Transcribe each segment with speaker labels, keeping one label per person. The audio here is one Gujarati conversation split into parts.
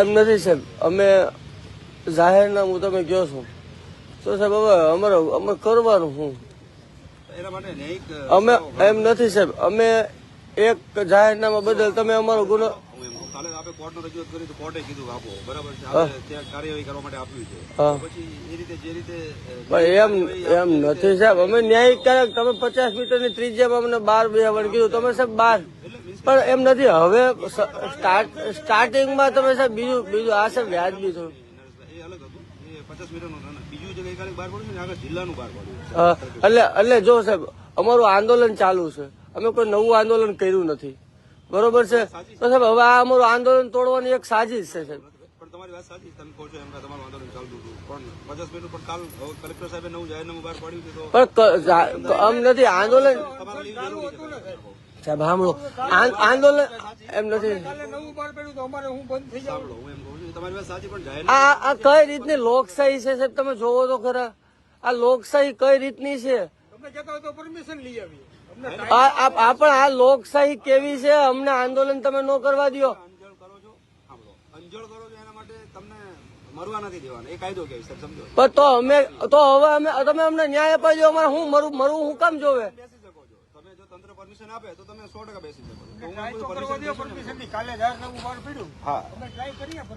Speaker 1: એમ નથી સાહેબ. અમે જાહેરનામું તમે ગયો છું. તો સાહેબ હવે અમારે અમે કરવાનું
Speaker 2: ન્યાયિક
Speaker 1: અમે એમ નથી સાહેબ. અમે એક જાહેરનામા બદલ તમે અમારો ગુનો
Speaker 2: કાલે આપણે કોર્ટનો રજૂઆત કરી તો કોર્ટે કીધું આપો. બરાબર છે? ત્યાં કાર્યવાહી કરવા માટે આપ્યું છે. પછી એ રીતે જે રીતે
Speaker 1: એમ એમ નથી સાહેબ. અમે ન્યાયિક તમે પચાસ મીટરની ત્રિજ્યામાં અમને બાર બે કીધું. તમે સાહેબ બાર પણ એમ નથી, હવે સ્ટાર્ટ સ્ટાર્ટિંગમાં તમે સાહેબ બીજું બીજું, આ સાહેબ વ્યાજબી
Speaker 2: છે
Speaker 1: એટલે એટલે જો સાહેબ, અમારું આંદોલન ચાલુ છે. અમે કોઈ નવું આંદોલન કર્યું નથી. બરોબર છે? તો સાહેબ, હવે આ અમારું આંદોલન તોડવાની એક સાજીશ છે સાહેબ.
Speaker 2: પણ પચાસ પણ
Speaker 1: આમ નથી, આંદોલન સાહેબ સાંભળો આંદોલન એમ નથી.
Speaker 2: હું એમ કહું છું કે તમારી વાત સાચી પણ જાહેર
Speaker 1: આ આ કઈ રીતની લોકશાહી છે સાહેબ? તમે જોવો તો ખરા. આ લોકશાહી કઈ રીતની છે? આ આ- આ પણ આ લોકશાહી કેવી છે? અમને આંદોલન તમે ન કરવા દો
Speaker 2: કરો છો? સાંભળો અંજળ કરો છો એના માટે તમને મરવા નથી દેવાના. એ કાયદો કે સર સમજો.
Speaker 1: પણ તો અમે તો હવે અમે તમે અમને ન્યાય અપાઈ દો અમારે હું મરું મરવું હું કામ જોવે
Speaker 2: બેસી શકો છો તમે જો તંત્ર પરમિશન આપે તો તમે સો ટકા બેસી શકો હું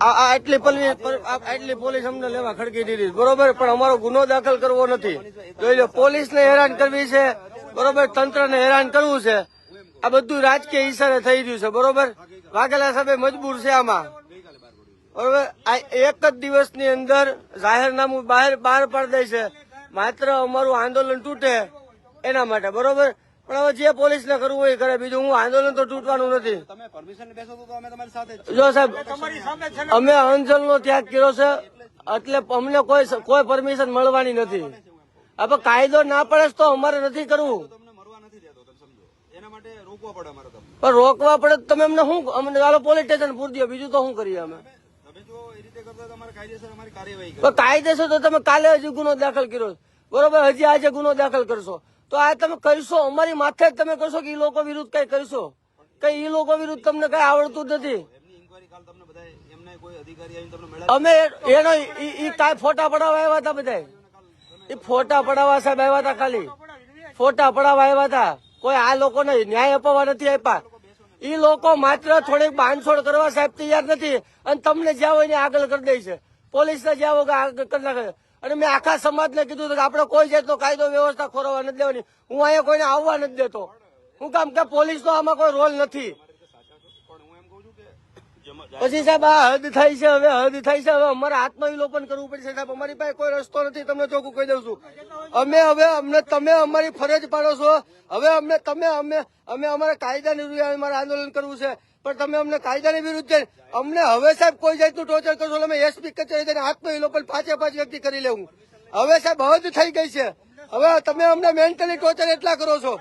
Speaker 2: આ
Speaker 1: આટલી પોલીસ પોલીસ અમને લેવા ખડકી દીધી. બરોબર પણ અમારો ગુનો દાખલ કરવો નથી. જોઈ લો પોલીસને હેરાન કરવી છે. બરોબર તંત્રને હેરાન કરવું છે. આ બધું રાજકીય ઈશારે થઈ રહ્યું છે. બરોબર? વાઘેલા સાહેબ મજબૂર છે આમાં. બરોબર? આ એક જ દિવસની અંદર જાહેરનામું બહાર બહાર પાડી દે છે. માત્ર અમારું આંદોલન તૂટે એના માટે. બરોબર? પણ હવે જે પોલીસ ને કરવું હોય કરે. બીજું હું આંદોલન તો તૂટવાનું નથી.
Speaker 2: તમે પરમિશન બેસો તો અમે તમારી સાથે જો
Speaker 1: સાહેબ અમે અંજલ નો. ત્યાગ કર્યો છે એટલે અમને કોઈ કોઈ પરમિશન મળવાની નથી. હવે કાયદો ના પડે તો અમારે નથી કરવું. પણ રોકવા પડે તો તમે અમને શું અમને ચાલો પોલીસ સ્ટેશન પૂરી દો બીજું તો શું કરીએ અમે?
Speaker 2: કાયદેસર
Speaker 1: તો તમે કાલે હજી ગુનો દાખલ કર્યો બરોબર? હજી આજે ગુનો દાખલ કરશો. તો આ તમે કરશો? અમારી માથે જ તમે કહેશો કે ઈ લોકો વિરુદ્ધ કઈ કહીશો કઈ ઈ લોકો વિરુદ્ધ તમને કઈ આવડતું નથી? અમે એનો ફોટા પડાવવા આવ્યા હતા બધા એ ફોટા પડાવવા સાહેબ આવ્યા હતા ખાલી. ફોટા પડાવવા આવ્યા હતા. કોઈ આ લોકોને ન્યાય અપાવવા નથી આપ્યા. ઈ લોકો માત્ર થોડીક બાંધછોડ કરવા સાહેબ તૈયાર નથી. અને તમને જ્યાં હોય ને આગળ કરી દે છે. પોલીસને જ્યાં હોય આગળ કરી નાખે. અને મેં આખા સમાજને કીધું કે આપણે કોઈ જાતનો કાયદો વ્યવસ્થા ખોરવા નથી દેવાની. હું અહીંયા કોઈને આવવા નથી દેતો. હું કામ કે પોલીસનો આમાં કોઈ રોલ નથી. પછી સાહેબ, આ હદ થાય છે, હવે હદ થાય છે, હવે અમારે આત્મવિલોપન કરવું પડશે સાહેબ. અમારી પાસે કોઈ રસ્તો નથી, તમને ચોખ્ખું કહી દઉં છું. અમે હવે અમને તમે અમારી ફરજ પાડો છો. હવે અમને તમે અમે અમે અમારા કાયદાની વિરુદ્ધ અમારે આંદોલન કરવું છે. પણ તમે અમને કાયદાની વિરુદ્ધ છે અમને હવે સાહેબ કોઈ જાતનું ટોર્ચર કરશો અમે એસપી કચેરી જઈને આત્મવિલોપન પાંચે પાંચ વ્યક્તિ કરી લેવું. હવે સાહેબ હદ થઈ ગઈ છે. હવે તમે અમને મેન્ટલી ટોર્ચર એટલા કરો છો.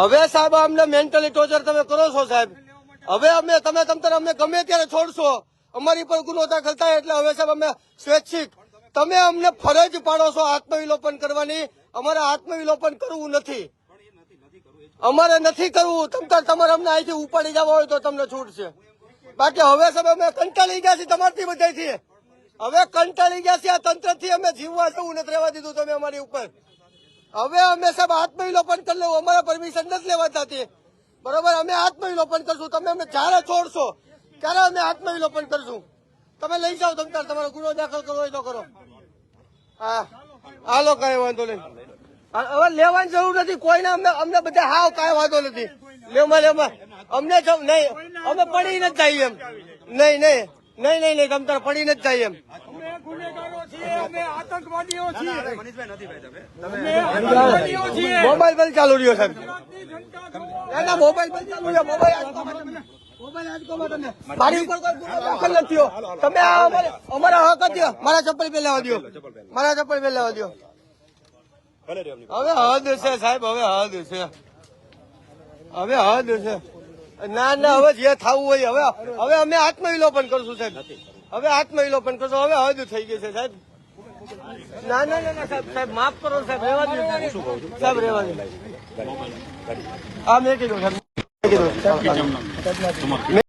Speaker 1: હવે સાહેબ અમને મેન્ટલી ટોર્ચર તમે કરો છો સાહેબ. હવે અમે તમે તમતર અમને ગમે ત્યારે છોડશો. અમારી પર ગુનો દાખલ થાય એટલે હવે સાહેબ અમે સ્વૈચ્છિક. તમે અમને ફરજ પાડો છો આત્મવિલોપન કરવાની. અમારે આત્મવિલોપન કરવું નથી. અમારે નથી કરવું. તમતર તમારે અમને અહીંથી ઉપાડી જવા હોય તો તમને છૂટ છે. બાકી હવે સાહેબ અમે કંટાળી ગયા છીએ તમારથી બધાથી હવે કંટાળી ગયા છીએ આ તંત્રથી અમે જીવવા જવું નથી રહેવા દીધું તમે અમારી ઉપર. હવે અમે સાહેબ આત્મવિલોપન કરી લેવું. અમારે પરમિશન નથી લેવા થતી બરોબર? અમે આત્મવિલોપન કરશું. તમે અમે જ્યારે છોડશો, ત્યારે અમે આત્મવિલોપન કરશું. તમે લઈ જાઓ તમતાર તમારો ગુનો દાખલ કરવો હોય તો કરો. હા. હાલો, કઈ વાંધો નહીં. હવે લેવાની જરૂર નથી. કોઈને અમને અમને બધા હાવ કાંઈ વાંધો નથી. લેવા લેવા અમને જો નહીં. અમે પડી નથી જાય એમ. નહીં નહીં. નહીં નહીં નહીં. તમ તાર પડી નથી જાય એમ. મોબાઈલ બંધ ચાલુ રહ્યો સાહેબ.
Speaker 3: ગુજરાતની જનતા જો
Speaker 1: ના ના મોબાઈલ બંધ ચાલુ રહ્યો. મોબાઈલ આજકોમાં તમે મોબાઈલ આજકોમાં તમે મારી ઉપર દાખલ નથી તમે અમારે હક મારા ચપ્પલ પહેલા લેવા દો મારા ચપ્પલ પહેલા લેવા દો હવે હદ છે સાહેબ હવે હદ છે. હવે હદ છે. ના ના હવે જે થવું હોય હવે હવે અમે આત્મવિલોપન કરશું સાહેબ. હવે આત્મવિલોપન કરશું. હવે હદ થઈ ગઈ છે સાહેબ. ના ના ના સાહેબ સાહેબ માફ કરો સાહેબ રેવા દો સાહેબ. રેવા દો. હા મેં કીધું સાહેબ.
Speaker 2: કીધું.